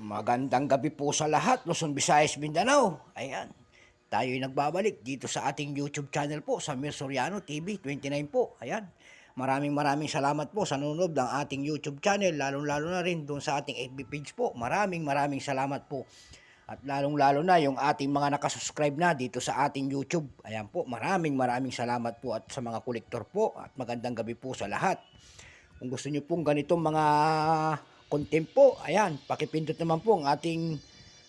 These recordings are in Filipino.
Magandang gabi po sa lahat, Luzon, Visayas, Mindanao. Ayan, tayo'y nagbabalik dito sa ating YouTube channel po, sa Mir Soriano TV 29 po. Ayan, maraming maraming salamat po sa nanonood ng ating YouTube channel, lalong-lalo na rin doon sa ating FB page po. Maraming maraming salamat po. At lalong-lalo na yung ating mga nakasubscribe na dito sa ating YouTube. Ayan po, maraming maraming salamat po at sa mga kolektor po at magandang gabi po sa lahat. Kung gusto niyo pong ganitong mga content po, ayan, pakipindot naman po ang ating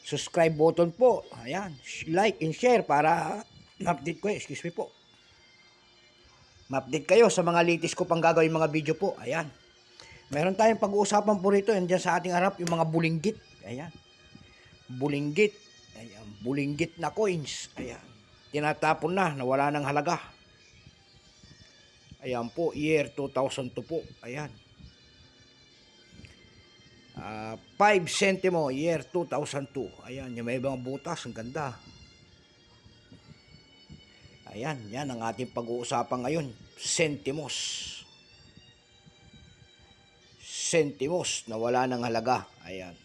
subscribe button po. Ayan, like and share para ma-update ko, excuse me po. Ma-update kayo sa mga latest ko pang gagawin mga video po. Ayan. Meron tayong pag-uusapan po rito, yan sa ating harap, yung mga bulinggit. Ayan. Bulinggit. Ayan, bulinggit na coins. Ayan. Tinatapon na, nawala ng halaga. Ayan po, year 2002 po. Ayan. Ah, 5 centimo, year 2002. Ayan, yung may ibang butas, ang ganda. Ayan, yan ang ating pag-uusapan ngayon. Sentimos. Sentimos na wala ng halaga. Ayan.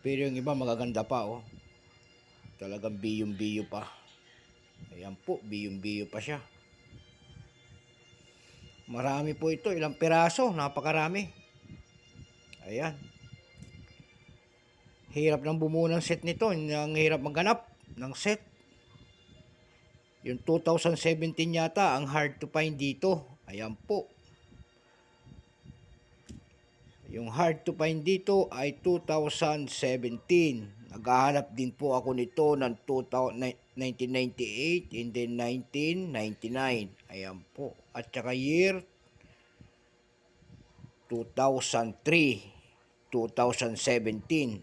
Pero yung iba magaganda pa, oh. Talagang biyong-biyo pa. Ayan po, biyong-biyo pa siya. Marami po ito, ilang piraso, napakarami. Ayan. Hirap ng bumuo ng set nito, ang hirap maghanap ng set. Yung 2017 yata, ang hard to find dito. Ayan po. Yung hard to find dito ay 2017. Naghahanap din po ako nito ng 2000 1998 and then 1999. Ayan po. At saka year 2003, 2017.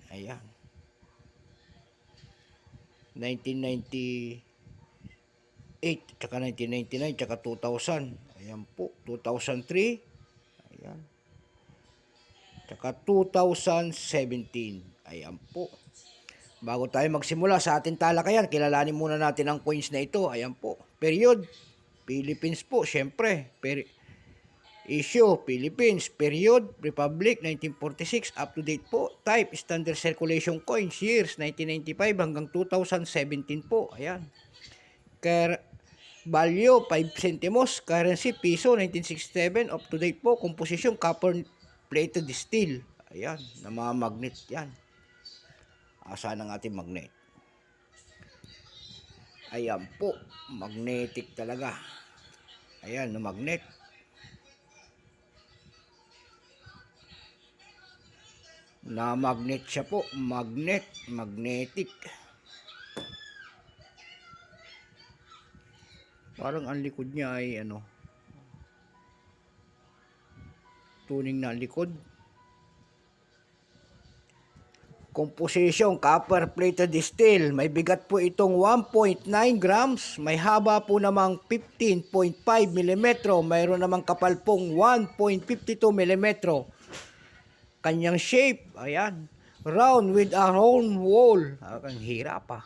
Ayan. 1998, tsaka 1999, tsaka 2000. Ayan po, 2003. Ayan. Tsaka 2017. Ayan po. Bago tayo magsimula sa ating talakayan, kilalanin muna natin ang coins na ito. Ayan po. Period. Philippines po, syempre. Per issue, Philippines. Period. Republic, 1946. Up to date po. Type, standard circulation coins. Years, 1995 hanggang 2017 po. Ayan. Ker value, 5 centimos. Currency, piso, 1967. Up to date po. Composition, copper plated steel. Ayan. Na mga magnet yan. Asan ang ating magnet? Ayan po, magnetic talaga. Ayan, no magnet. Na magnet siya po, magnet, magnetic. Parang ang likod niya ay ano, tuning na likod. Composition, copper plated steel. May bigat po itong 1.9 grams. May haba po namang 15.5 mm. Mayroon namang kapal pong 1.52 mm. Kanyang shape, ayan. Round with a round wall. Ah, Ang hirap pa.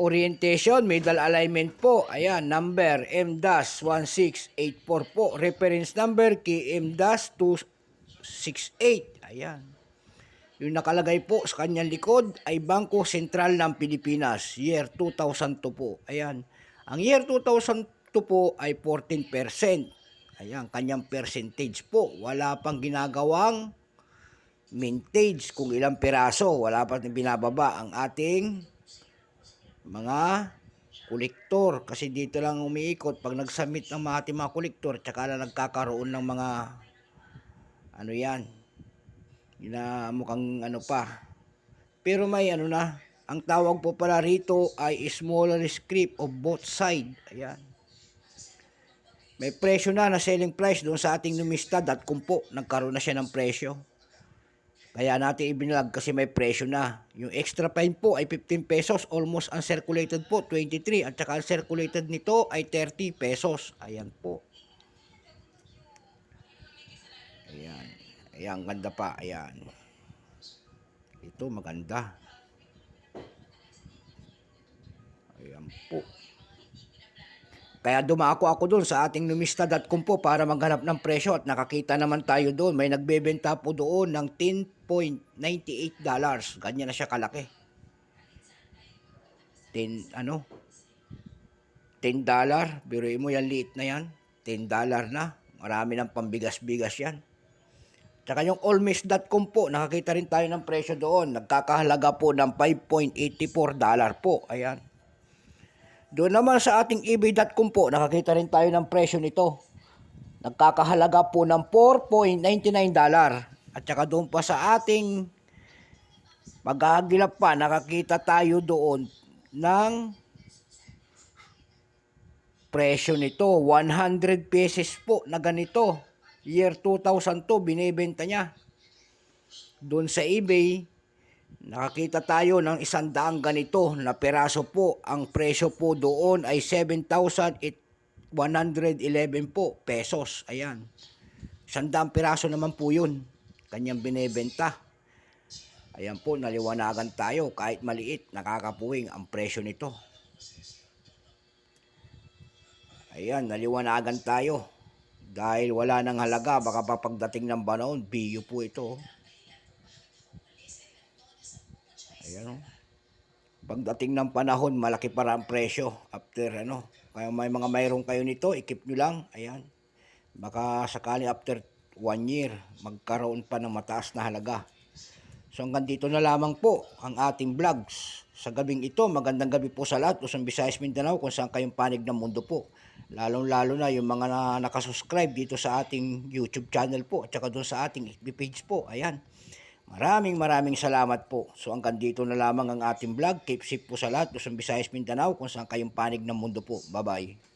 Orientation, middle alignment po. Ayan, number M-1684 po. Reference number KM-268. Ayan. Yung nakalagay po sa kanyang likod ay Bangko Sentral ng Pilipinas, year 2002 po. Ayan. Ang year 2002 po ay 14%. Ayan, kanyang percentage po. Wala pang ginagawang mintage kung ilang piraso. Wala pa binababa ang ating mga kolektor. Kasi dito lang umiikot. Pag nag-submit ng mga ating mga kolektor, tsaka na nagkakaroon ng mga ano yan, na mukhang ano pa. Pero may ano na, ang tawag po pala rito ay smaller script of both side. Ayan. May presyo na na selling price doon sa ating numista.com po. Nagkaroon na siya ng presyo. Kaya natin ibinlag kasi may presyo na. Yung extra fine po ay 15 pesos. Almost uncirculated po, 23. At saka uncirculated nito ay 30 pesos. Ayan po. Ayan. Ayan, ganda pa. Ayan. Ito, maganda. Ayan po. Kaya dumako ako doon sa ating numista.com po para maghanap ng presyo at nakakita naman tayo doon. May nagbebenta po doon ng 10.98 dollars. Ganyan na siya kalaki. 10 ano? 10 dollar. Biruin mo yan liit na yan. 10 dollar na. Marami ng pambigas-bigas yan. Tsaka yung allmiss.com po, nakakita rin tayo ng presyo doon. Nagkakahalaga po ng 5.84 dollar po. Ayan. Doon naman sa ating ebay.com po, nakakita rin tayo ng presyo nito. Nagkakahalaga po ng 4.99 dollar. At saka doon pa sa ating maghahagilap pa, nakakita tayo doon ng presyo nito. 100 pesos po na ganito. Year 2002, binibenta niya. Doon sa eBay, nakakita tayo ng isang daang ganito na peraso po. Ang presyo po doon ay 7,111 po pesos. Ayan. Isang daang peraso naman po yun. Kanyang binibenta. Ayan po, naliwanagan tayo. Kahit maliit, nakakapuwing ang presyo nito. Ayan, naliwanagan tayo. Dahil wala nang halaga, baka pa pagdating ng panahon, biyo po ito. Ayan o. Pagdating ng panahon, malaki para ang presyo. After ano, kaya may mga mayroon kayo nito, ikip nyo lang. Ayan. Baka sakali after one year, magkaroon pa ng mataas na halaga. So hanggang dito na lamang po ang ating vlogs. Sa gabing ito, magandang gabi po sa lahat. Usang Visayas Mindanao kung saan kayong panig ng mundo po. Lalong-lalo na yung mga na, nakasubscribe dito sa ating YouTube channel po at saka doon sa ating FB page po. Ayan. Maraming maraming salamat po. So hanggang dito na lamang ang ating vlog. Keep safe po sa lahat. Usang Visayas Mindanao kung saan kayong panig ng mundo po. Bye-bye.